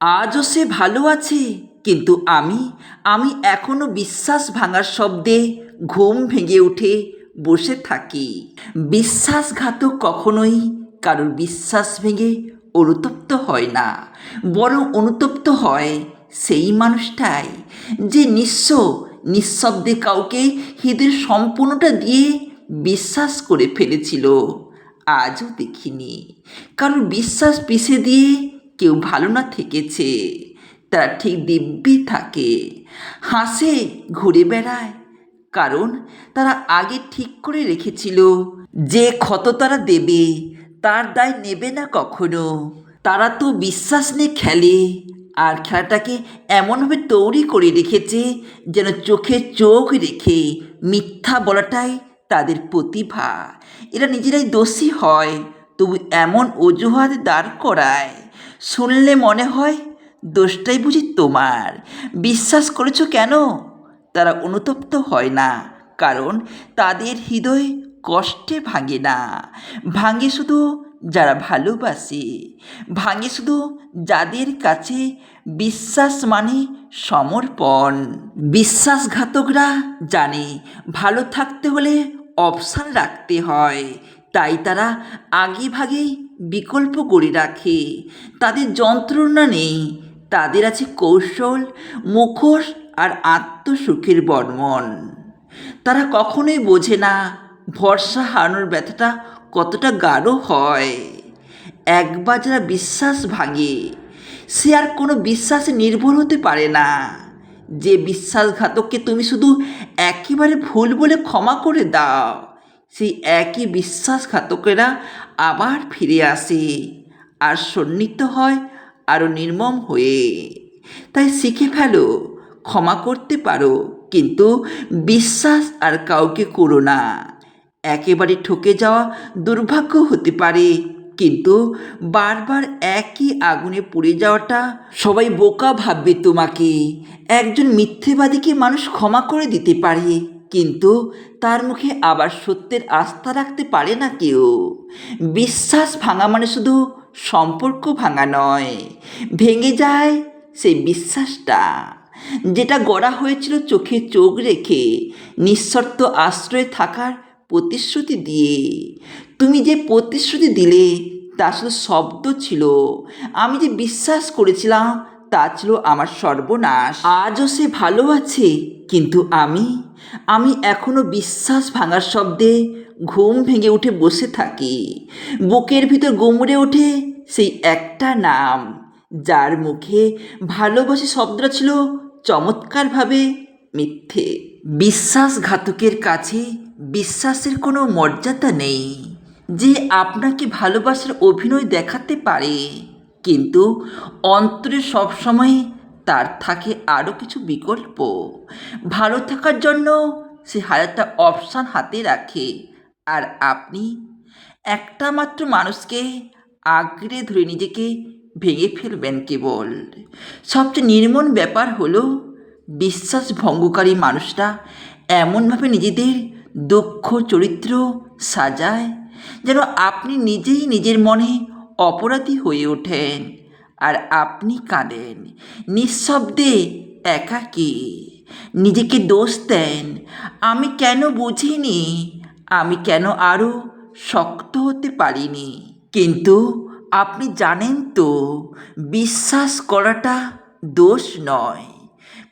আজও সে ভালো আছে। কিন্তু আমি আমি এখনও বিশ্বাস ভাঙার শব্দে ঘুম ভেঙে উঠে বসে থাকি। বিশ্বাসঘাতক কখনোই কারোর বিশ্বাস ভেঙে অনুতপ্ত হয় না। বরং অনুতপ্ত হয় সেই মানুষটাই যে নিঃস্ব, নিঃশব্দে কাউকে হৃদয়ের সম্পূর্ণটা দিয়ে বিশ্বাস করে ফেলেছিল। আজও দেখিনি। কারণ বিশ্বাস পিষে দিয়ে কেউ ভালো না থেকেছে, তারা ঠিক দিব্যি থাকে। হাসে, ঘুরে বেড়ায়, কারণ তারা আগে ঠিক করে রেখেছিল যে ক্ষত তারা দেবে, তার দায় নেবে না কখনো। তারা তো বিশ্বাস নিয়ে খেলে, আর খেলাটাকে এমনভাবে তৈরি করে রেখেছে যেন চোখে চোখ রেখে মিথ্যা বলাটাই তাদের প্রতিভা। এরা নিজেরাই দোষী হয়, তবু এমন অজুহাত দাঁড় করায়। শুনলে মনে হয় দোষটাই বুঝি তোমার। বিশ্বাস করেছ কেন? তারা অনুতপ্ত হয় না, কারণ তাদের হৃদয় কষ্টে ভাঙে না। ভাঙে শুধু যারা ভালোবাসে, ভাঙে শুধু যাদের কাছে বিশ্বাস মানে সমর্পণ। বিশ্বাসঘাতকরা জানে, ভালো থাকতে হলে অপশান রাখতে হয়। তাই তারা আগে ভাগেই বিকল্প করে রাখে। তাদের যন্ত্রণা নেই। তাদের আছে কৌশল, মুখোশ আর আত্মসুখের বর্মন। তারা কখনোই বোঝে না ভরসা হারানোর ব্যথাটা কতটা গাঢ় হয়। একবার যারা বিশ্বাস ভাঙে, সে আর কোনো বিশ্বাসে নির্ভর হতে পারে না। যে বিশ্বাসঘাতককে তুমি শুধু একেবারে ভুল বলে ক্ষমা করে দাও সেই একই বিশ্বাসঘাতকেরা আবার ফিরে আসে, আর সন্নিহিত হয় আরও নির্মম হয়ে। তাই শিখে ফেলো, ক্ষমা করতে পারো, কিন্তু বিশ্বাস আর কাউকে করো না। একেবারে ঠকে যাওয়া দুর্ভাগ্য হতে পারে, কিন্তু বারবার একই আগুনে পড়ে যাওয়াটা সবাই বোকা ভাববে তোমাকে। একজন মিথ্যেবাদীকে মানুষ ক্ষমা করে দিতে পারে। কিন্তু তার মুখে আবার সত্যের আস্থা রাখতে পারে না কেউ। বিশ্বাস ভাঙা মানে শুধু সম্পর্ক ভাঙা নয়, ভেঙে যায় সেই বিশ্বাসটা। যেটা গড়া হয়েছিল চোখে চোখ রেখে, নিঃশর্ত আশ্রয়ে থাকার প্রতিশ্রুতি দিয়ে। তুমি যে প্রতিশ্রুতি দিলে, তা শুধু শব্দ ছিল। আমি যে বিশ্বাস করেছিলাম তা ছিল আমার সর্বনাশ। আজও সে ভালো আছে, কিন্তু আমি আমি এখনও বিশ্বাস ভাঙার শব্দে ঘুম ভেঙে উঠে বসে থাকি। বুকের ভিতর গুমড়ে ওঠে সেই একটা নাম, যার মুখে ভালোবাসি শব্দটা ছিল চমৎকারভাবে মিথ্যে। বিশ্বাসঘাতকের কাছে বিশ্বাসের কোনো মর্যাদা নেই, যে আপনাকে ভালোবাসার অভিনয় দেখাতে পারে। কিন্তু অন্তরে সবসময় তার থাকে আরও কিছু বিকল্প। ভালো থাকার জন্য সে হাজারটা অপশান হাতে রাখে। আর আপনি একটা মাত্র মানুষকে আঁকড়ে ধরে নিজেকে ভেঙে ফেলবেন কেবল। সবচেয়ে নির্মম ব্যাপার হলো বিশ্বাস ভঙ্গকারী মানুষরা এমনভাবে নিজেদের দুঃখ, চরিত্র সাজায় যেন আপনি নিজেই নিজের মনে অপরাধী হয়ে ওঠেন। আর আপনি কাঁদেন। নিঃশব্দে একাকী। নিজেকে দোষ দেন। আমি কেন বুঝিনি? আমি কেন আরও শক্ত হতে পারিনি? কিন্তু আপনি জানেন তো, বিশ্বাস করাটা দোষ নয়।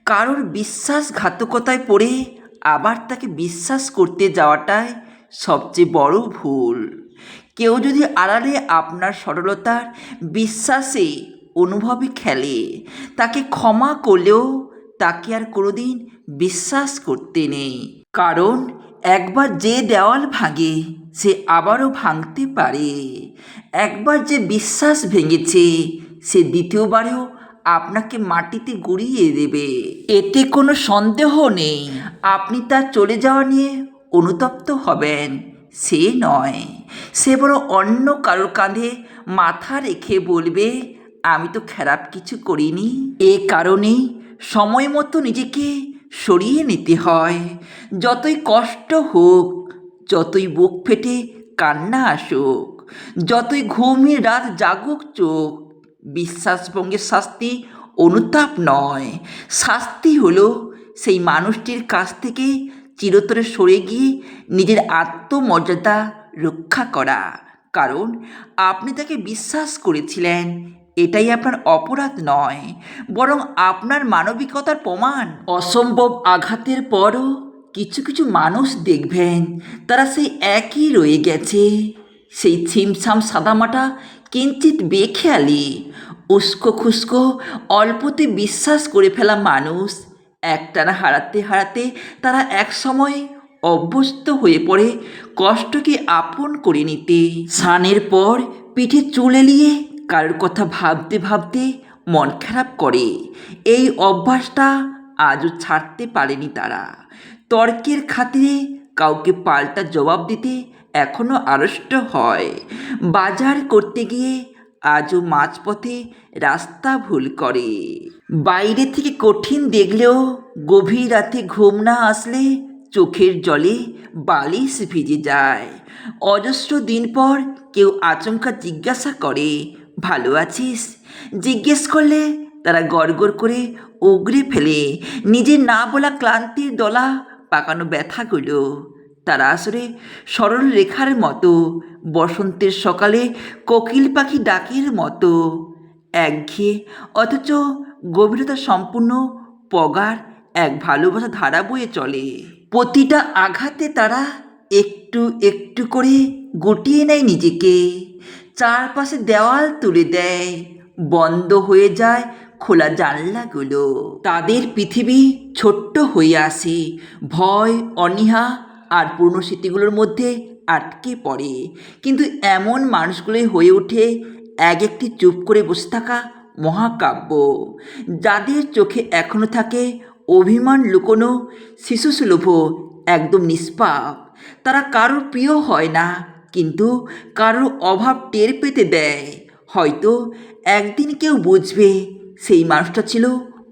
কারোর বিশ্বাসঘাতকতায় পড়ে আবার তাকে বিশ্বাস করতে যাওয়াটাই সবচেয়ে বড় ভুল। কেউ যদি আড়ালে আপনার সরলতার বিশ্বাসে অনুভবে খেলে, তাকে ক্ষমা করলেও তাকে আর কোনোদিন বিশ্বাস করতে নেই। কারণ একবার যে দেওয়াল ভাঙে, সে আবারও ভাঙতে পারে। একবার যে বিশ্বাস ভেঙেছে, সে দ্বিতীয়বারেও আপনাকে মাটিতে গুড়িয়ে দেবে। এতে কোনো সন্দেহ নেই। আপনি তার চলে যাওয়া নিয়ে অনুতপ্ত হবেন। সে নয়। সে বড় অন্য কারোর কাঁধে মাথা রেখে বলবে, আমি তো খারাপ কিছু করিনি। এ কারণেই সময় মতো নিজেকে সরিয়ে নিতে হয়। যতই কষ্ট হোক, যতই বুক ফেটে কান্না আসুক, যতই ঘুমিয়ে রাত জাগুক চোখ, বিশ্বাসভঙ্গের শাস্তি অনুতাপ নয়। শাস্তি হলো সেই মানুষটির কাছ থেকে চিরতরে সরে গিয়ে নিজের আত্মমর্যাদা রক্ষা করা। কারণ আপনি তাকে বিশ্বাস করেছিলেন, এটাই আপনার অপরাধ নয়, বরং আপনার মানবিকতার প্রমাণ। অসম্ভব আঘাতের পরও কিছু কিছু মানুষ দেখবেন, তারা সেই একই রয়ে গেছে। সেই ছিমছাম সাদামাটা কিঞ্চিত বেখেয়ালি, উস্কো খুস্কো, অল্পতে বিশ্বাস করে ফেলা মানুষ একটানা হারাতে হারাতে তারা এক সময় অভ্যস্ত হয়ে পড়ে, কষ্টকে আপন করে নিতে। স্নানের পর পিঠে চুল এলিয়ে কারোর কথা ভাবতে ভাবতে মন খারাপ করে। এই অভ্যাসটা আজও ছাড়তে পারেনি তারা। তর্কের খাতিরে কাউকে পাল্টা জবাব দিতে এখনও আড়ষ্ট হয়। বাজার করতে গিয়ে আজও মাঝপথে রাস্তা ভুল করে। বাইরে থেকে কঠিন দেখলেও গভীর রাতে ঘুম না আসলে চোখের জলে বালিশ ভিজে যায়। অজস্র দিন পর কেউ আচমকা জিজ্ঞাসা করে, ভালো আছিস? জিজ্ঞেস করলে তারা গড়গড় করে উগড়ে ফেলে। নিজের না বলা ক্লান্তির দলা পাকানো ব্যথাগুলো। তারা আসলে সরল রেখার মতো বসন্তের সকালে কোকিল পাখি ডাকের মতো। একঘেয়ে, অথচ গভীরতা সম্পূর্ণ পগার এক ভালোবাসা ধারা বয়ে চলে। প্রতিটা আঘাতে তারা একটু একটু করে গুটিয়ে নেয় নিজেকে। চারপাশে দেওয়াল তুলে দেয়, বন্ধ হয়ে যায় খোলা জানলাগুলো। তাদের পৃথিবী ছোট্ট হয়ে আসে, ভয়, অনীহা আর পুরনো স্মৃতিগুলোর মধ্যে আটকে পড়ে। কিন্তু এমন মানুষগুলোই হয়ে ওঠে এক একটি চুপ করে বসে থাকা মহাকাব্য। যাদের চোখে এখনও থাকে অভিমান লুকোনো শিশুসুলভ একদম নিষ্পাপ। তারা কারোর প্রিয় হয় না, কিন্তু কারোর অভাব টের পেতে দেয়। হয়তো একদিন কেউ বুঝবে সেই মানুষটা ছিল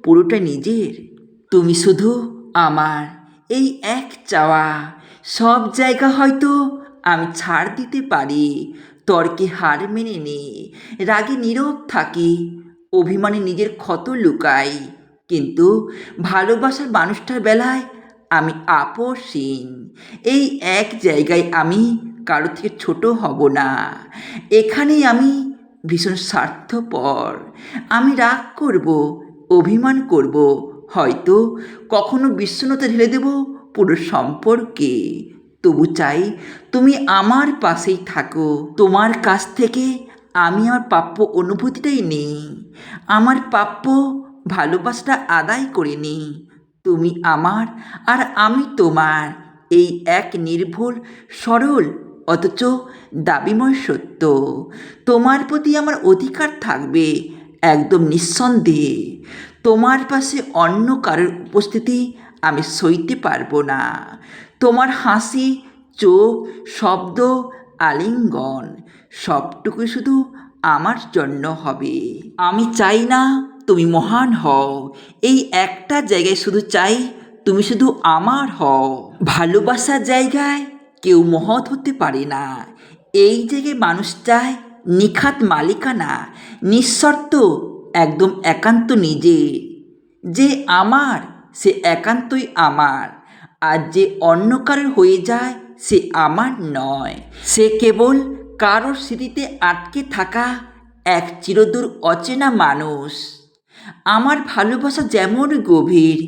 পুরোটা নিজের। তুমি শুধু আমার এই এক চাওয়া। সব জায়গা হয়তো আমি ছাড় দিতে পারি। তর্কে হার মেনে নে। রাগে নীরব থাকি। অভিমানে নিজের ক্ষত লুকাই। কিন্তু ভালোবাসার মানুষটার বেলায় আমি আপোষহীন এই এক জায়গায় আমি কারও থেকে ছোট হব না। এখানেই আমি ভীষণ স্বার্থপর। আমি রাগ করব, অভিমান করব। হয়তো কখনো বিশ্বনতা ঢেলে দেব পুরো সম্পর্কে। তবু চাই তুমি আমার পাশেই থাকো। তোমার কাছ থেকে আমি আমার প্রাপ্য অনুভূতিটাই নেই। আমার প্রাপ্য ভালোবাসাটা আদায় করে নিই। তুমি আমার আর আমি তোমার। এই এক নির্ভুল, সরল, অথচ দাবিময় সত্য। তোমার প্রতি আমার অধিকার থাকবে একদম নিঃসন্দেহে। তোমার পাশে অন্য কারোর উপস্থিতি আমি সইতে পারব না। তোমার হাসি, চোখ, শব্দ, আলিঙ্গন, সবটুকু শুধু আমার জন্য হবে। আমি চাই না তুমি মহান হও। এই একটা জায়গায় শুধু চাই তুমি শুধু আমার হও। ভালোবাসার জায়গায় কেউ মহৎ হতে পারে না। এই জায়গায় মানুষ চায় নিখাত মালিকানা, নিঃশর্ত, একদম একান্ত নিজে। যে আমার সে একান্তই আমার। আর যে অন্য কারোর হয়ে যায়, সে আমার নয়। সে কেবল কারোর স্মৃতিতে আটকে থাকা এক চিরদূর অচেনা মানুষ। আমার ভালোবাসা যেমন গভীর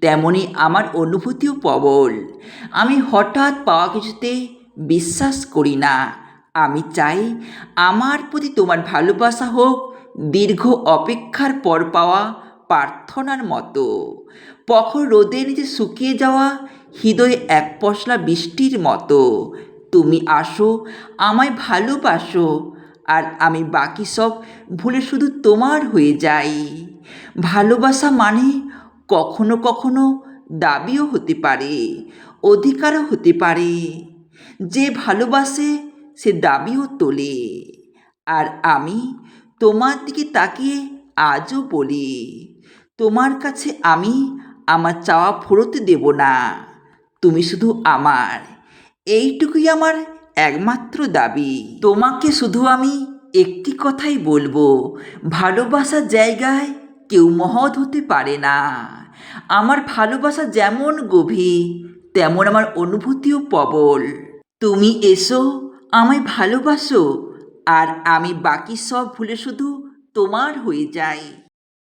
তেমনই আমার অনুভূতিও প্রবল। আমি হঠাৎ পাওয়া কিছুতে বিশ্বাস করি না। আমি চাই আমার প্রতি তোমার ভালোবাসা হোক, দীর্ঘ অপেক্ষার পর পাওয়া প্রার্থনার মতো। প্রখর রোদের নিচে শুকিয়ে যাওয়া, হৃদয়ে এক পশলা বৃষ্টির মতো। তুমি আসো, আমায় ভালোবাসো, আর আমি বাকি সব ভুলে শুধু তোমার হয়ে যাই। ভালোবাসা মানে কখনো কখনো দাবিও হতে পারে, অধিকারও হতে পারে। যে ভালোবাসে, সে দাবিও তোলে। আর আমি তোমার দিকে তাকিয়ে আজও বলি। তোমার কাছে আমি আমার চাওয়া ফুরোতে দেব না। তুমি শুধু আমার। এইটুকুই আমার একমাত্র দাবি। তোমাকে শুধু আমি একটি কথাই বলব, ভালোবাসার জায়গায় কেউ মহৎ হতে পারে না। আমার ভালোবাসা যেমন গভীর, তেমন আমার অনুভূতিও প্রবল। তুমি এসো, আমায় ভালোবাসো, আর আমি বাকি সব ভুলে শুধু তোমার হয়ে যাই।